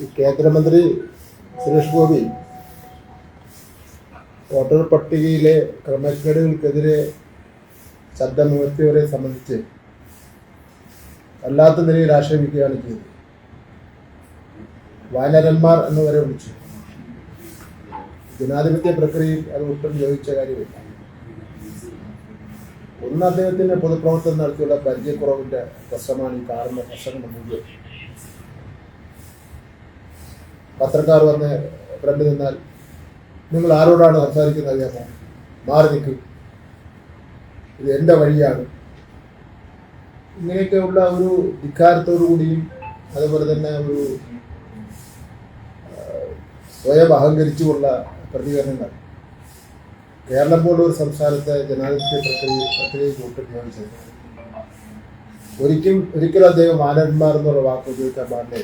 കേന്ദ്രമന്ത്രി സുരേഷ് ഗോപി വോട്ടർ പട്ടികയിലെ ക്രമക്കേടുകൾക്കെതിരെ ശബ്ദമുയർത്തിയവരെ സംബന്ധിച്ച് വല്ലാത്ത നിലയിൽ ആക്ഷേപിക്കുകയാണ് ചെയ്തത്. വാനരന്മാർ എന്ന് വരെ വിളിച്ചു. ജനാധിപത്യ പ്രക്രിയയിൽ അത് ഒട്ടും യോജിച്ച കാര്യമില്ല. ഒന്ന് അദ്ദേഹത്തിന്റെ പൊതുപ്രവർത്തനം നടത്തിയുള്ള പരിചയക്കുറവിന്റെ പ്രശ്നമാണ് ഈ കാറിന്റെ പ്രശ്നം മുഴുവൻ. പത്രക്കാർ വന്ന് ഫ്രണ്ട് നിന്നാൽ നിങ്ങൾ ആരോടാണ് സംസാരിക്കുന്നത് അറിയാമോ മാറി നിൽക്കും. ഇത് എന്റെ വഴിയാണ്. ഇങ്ങനെയൊക്കെയുള്ള ഒരു ധിക്കാരത്തോടു കൂടിയും അതുപോലെ തന്നെ ഒരു സ്വയം അഹങ്കരിച്ചുമുള്ള പ്രതികരണങ്ങൾ. കേരളം പോലുള്ള ഒരു സംസ്ഥാനത്തെ ജനാധിപത്യ പ്രക്രിയ പ്രക്രിയയ്ക്ക് കൂട്ടുകയാണ് ചെയ്തത് ഒരിക്കലും ഒരിക്കലും അദ്ദേഹം ആനന്മാർ എന്നുള്ള വാക്ക് ഉപയോഗിക്കാൻ പാടില്ലേ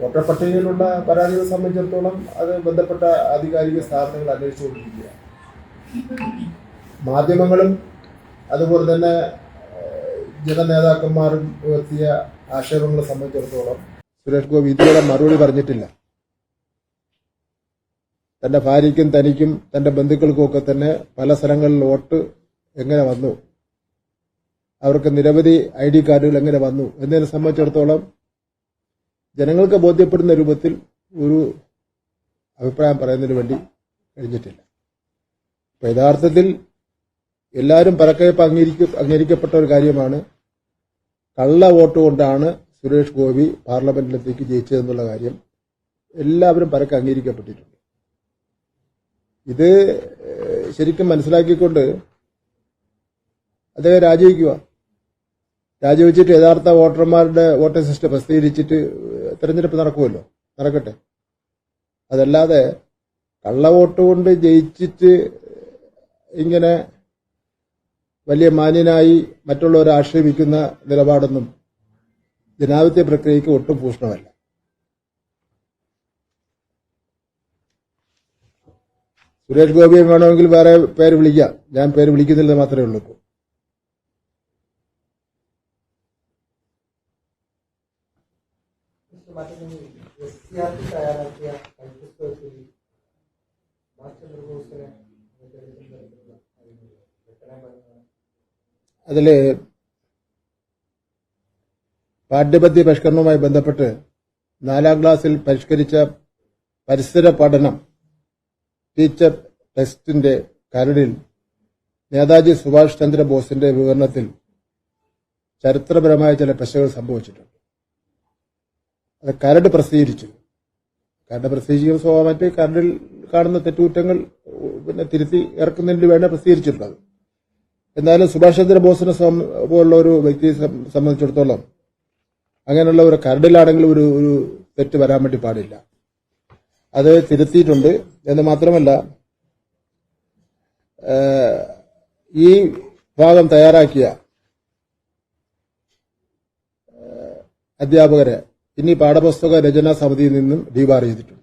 വോട്ടർ പട്ടികയിലുള്ള പരാതികളെ സംബന്ധിച്ചിടത്തോളം അത് ബന്ധപ്പെട്ട ആധികാരിക സ്ഥാപനങ്ങൾ അന്വേഷിച്ചുകൊണ്ടിരിക്കുക. മാധ്യമങ്ങളും അതുപോലെ തന്നെ ജനനേതാക്കന്മാരും ഉയർത്തിയ ആക്ഷേപങ്ങളെ സംബന്ധിച്ചിടത്തോളം സുരേഷ് ഗോപി ഇതുവരെ മറുപടി പറഞ്ഞിട്ടില്ല. തന്റെ ഭാര്യയ്ക്കും തനിക്കും തന്റെ ബന്ധുക്കൾക്കും ഒക്കെ തന്നെ പല സ്ഥലങ്ങളിൽ വോട്ട് എങ്ങനെ വന്നു? അവർക്ക് നിരവധി ഐ ഡി കാർഡുകൾ എങ്ങനെ വന്നു? എന്നതിനെ സംബന്ധിച്ചിടത്തോളം ജനങ്ങൾക്ക് ബോധ്യപ്പെടുന്ന രൂപത്തിൽ ഒരു അഭിപ്രായം പറയുന്നതിന് വേണ്ടി കഴിഞ്ഞിട്ടില്ല. അപ്പൊ യഥാർത്ഥത്തിൽ എല്ലാവരും പരക്കയപ്പ് അംഗീകരിക്ക അംഗീകരിക്കപ്പെട്ട ഒരു കാര്യമാണ് കള്ള വോട്ട് കൊണ്ടാണ് സുരേഷ് ഗോപി പാർലമെന്റിലെത്തേക്ക് ജയിച്ചതെന്നുള്ള കാര്യം എല്ലാവരും പരക്കെ അംഗീകരിക്കപ്പെട്ടിട്ടുണ്ട്. ഇത് ശരിക്കും മനസ്സിലാക്കിക്കൊണ്ട് അദ്ദേഹം രാജിവെക്കുക. രാജിവെച്ചിട്ട് യഥാർത്ഥ വോട്ടർമാരുടെ വോട്ടിംഗ് സിസ്റ്റം പ്രസിദ്ധീകരിച്ചിട്ട് തെരഞ്ഞെടുപ്പ് നടക്കുമല്ലോ? നടക്കട്ടെ. അതല്ലാതെ കള്ളവോട്ട് കൊണ്ട് ജയിച്ചിട്ട് ഇങ്ങനെ വലിയ മാന്യനായി മറ്റുള്ളവരെ ആക്ഷേപിക്കുന്ന നിലപാടൊന്നും ജനാധിപത്യ പ്രക്രിയയ്ക്ക് ഒട്ടും ഭൂഷണമല്ല സുരേഷ് ഗോപിയെ വേണമെങ്കിൽ വേറെ പേര് വിളിക്കാം. ഞാൻ പേര് വിളിക്കുന്നില്ല മാത്രമേ ഉള്ളൂ തയ്യാറാക്കിയ നിർവഹിക്കുന്ന അതിൽ പാഠ്യപദ്ധതി പരിഷ്കരണവുമായി ബന്ധപ്പെട്ട് നാലാം ക്ലാസ്സിൽ പരിഷ്കരിച്ച പരിസര പഠനം ടീച്ചർ ടെസ്റ്റിന്റെ കരടിൽ നേതാജി സുഭാഷ് ചന്ദ്രബോസിന്റെ വിവരണത്തിൽ ചരിത്രപരമായ ചില പ്രശ്നങ്ങൾ സംഭവിച്ചിട്ടുണ്ട്. അത് കരട് പ്രസിദ്ധീകരിച്ചു. കരട് പ്രസിദ്ധീകരിക്കുന്ന സ്വാഭാവികമായിട്ട് കരടിൽ കാണുന്ന തെറ്റുകുറ്റങ്ങൾ പിന്നെ തിരുത്തി ഇറക്കുന്നതിന് വേണ്ടി പ്രസിദ്ധീകരിച്ചിട്ടുള്ളത്. എന്നാലും സുഭാഷ് ചന്ദ്ര ബോസിനെ സം- പോലുള്ള ഒരു വ്യക്തിയെ സംബന്ധിച്ചിടത്തോളം അങ്ങനെയുള്ള ഒരു കരടിലാണെങ്കിലും ഒരു ഒരു തെറ്റ് വരാൻ വേണ്ടി പാടില്ല. അത് തിരുത്തിയിട്ടുണ്ട്. എന്ന് മാത്രമല്ല ഈ ഭാഗം തയ്യാറാക്കിയ അധ്യാപകരെ ഇനി പാഠപുസ്തക രചനാ സമിതിയിൽ നിന്നും ഡിവാർ ചെയ്തിട്ടുണ്ട്